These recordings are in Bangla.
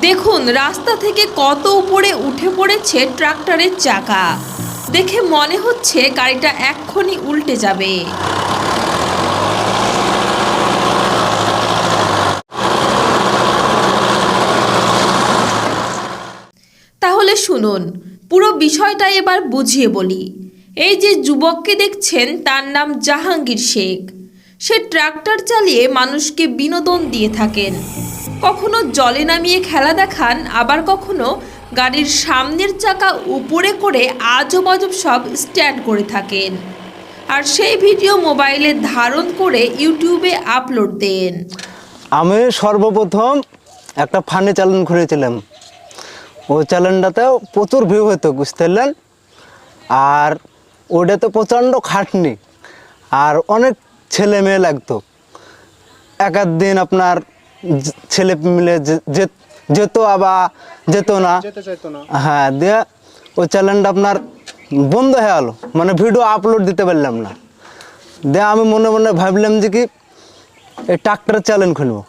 দেখুন, রাস্তা থেকে কত উপরে উঠে পড়েছে ট্রাক্টরের চাকা। দেখে মনে হচ্ছে গাড়িটা এক্ষুনি উল্টে যাবে। তাহলে শুনুন, পুরো বিষয়টা এবার বুঝিয়ে বলি। এই যে যুবককে দেখছেন, তার নাম জাহাঙ্গীর শেখ। সে ট্রাক্টর চালিয়ে মানুষকে বিনোদন দিয়ে থাকেন। কখনো জলে নামিয়ে খেলা দেখান, আবার কখনো গাড়ির সামনের চাকা উপরে করে আজব আজব সব স্ট্যান্ড করে থাকেন। আর সেই ভিডিও মোবাইলে ধারণ করে ইউটিউবে আপলোড দেন। আমি সর্বপ্রথম একটা ফানে চ্যানেল খুলেছিলাম ওই চ্যানেলটাতেও প্রচুর ভিউ হতো, বুঝতে পারলেন? আর ওটাতে প্রচণ্ড খাটনি। আর অনেক ছেলে মেয়ে লাগতো। এক দিন আপনার ছেলে মিলে যেত আবার যেত না। হ্যাঁ দিয়ে ওই চ্যানেলটা আপনার বন্ধ হয়ে গেলো। মানে ভিডিও আপলোড দিতে পারলাম না। দিয়ে আমি মনে মনে ভাবলাম যে কি এই ট্রাক্টর চ্যানেল খুলবো।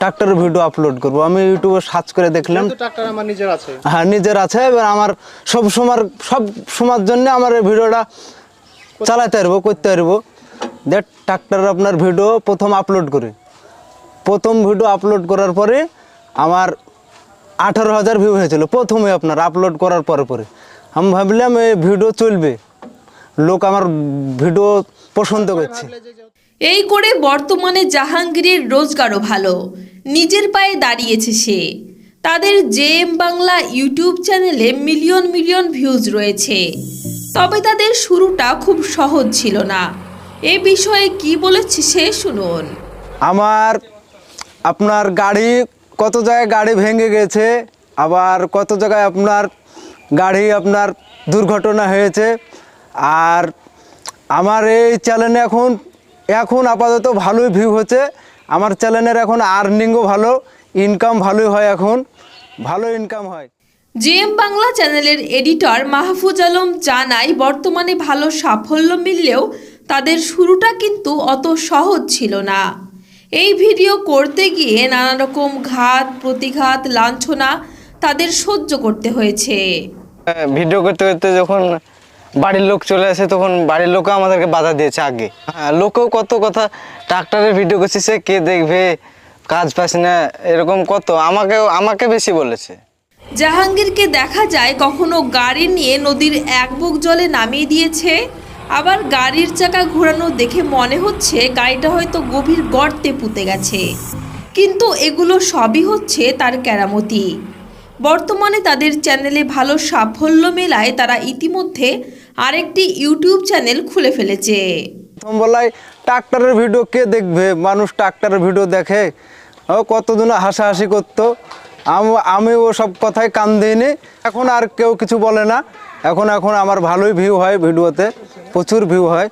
ট্রাক্টরের ভিডিও আপলোড করব। আমি ইউটিউবে সার্চ করে দেখলাম। ট্রাক্টর আমার নিজের আছে। হ্যাঁ নিজের আছে। এবার আমার সব সময় সব সময়ের জন্য আমার এই ভিডিওটা চালাতে পারব করতে পারব। দেখ ট্রাক্টর আপনার ভিডিও প্রথম আপলোড করি। প্রথম ভিডিও আপলোড করার পরে আমার আঠারো হাজার ভিউ হয়েছিল প্রথমে আপনার আপলোড করার পরে পরে। আমি ভাবলাম এই ভিডিও চলবে। লোক আমার ভিডিও পছন্দ করছে। এই করে বর্তমানে জাহাঙ্গীরের রোজগারও ভালো। নিজের পায়ে দাঁড়িয়েছে সে। তাদের জেএম বাংলা ইউটিউব চ্যানেলে মিলিয়ন মিলিয়ন ভিউজ রয়েছে। তবে তাদের শুরুটা খুব সহজ ছিল না। এ বিষয়ে কি বলেছে সে শুনুন। আমার আপনার গাড়ি, কত জায়গায় গাড়ি ভেঙে গেছে, আবার কত জায়গায় আপনার গাড়ি, আপনার দুর্ঘটনা হয়েছে। আর আমার এই চ্যানেলে এখন এখন আপাতত ভালোই ভিউ হচ্ছে। আমার চ্যানেলের এখন আর্নিংও ভালো ইনকাম ভালোই হয় এখন। ভালো ইনকাম হয়। জেএম বাংলা চ্যানেলের এডিটর মাহফুজ আলম জানায়, বর্তমানে ভালো সাফল্য মিললেও তাদের শুরুটা কিন্তু অত সহজ ছিল না। এই ভিডিও করতে গিয়ে নানা রকম ঘাত প্রতিঘাত লাঞ্ছনা তাদের সহ্য করতে হয়েছে। ভিডিও করতে করতে যখন বাড়ির লোক চলে আসে তখন বাড়ির লোকও আমাদেরকে বাধা দিয়েছে আগে। হ্যাঁ লোকেও কত কথা ট্রাক্টরের ভিডিও করছিস সে কে দেখবে কাজ পাস না এরকম কত? আমাকেও আমাকে বেশি বলেছে। জাহাঙ্গীরকে দেখা যায় কখনো গাড়ি নিয়ে নদীর এক বুক জলে নামিয়ে দিয়েছে। আবার গাড়ির চাকা ঘোরানো দেখে মনে হচ্ছে গাড়িটা হয়তো গভীর গর্তে পুঁতে গেছে। কিন্তু এগুলো সবই হচ্ছে তার কেরামতি। বর্তমানে তাদের চ্যানেলে ভালো সাফল্য মেলায় তারা ইতিমধ্যে আরেকটি ইউটিউব চ্যানেল খুলে ফেলেছে। প্রথম ট্রাক্টরের ভিডিও কে দেখবে? মানুষ ট্রাক্টরের ভিডিও দেখে। কতদিন হাসাহাসি করতো? আমি ও সব কথায় কান দিইনি। এখন আর কেউ কিছু বলে না। এখন এখন আমার ভালোই ভিউ হয় ভিডিওতে। প্রচুর ভিউ হয়।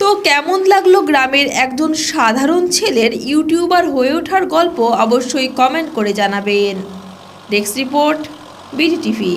তো কেমন লাগল গ্রামের একজন সাধারণ ছেলের ইউটিউবার হয়ে ওঠার গল্প অবশ্যই কমেন্ট করে জানাবেন। Desk report BD TV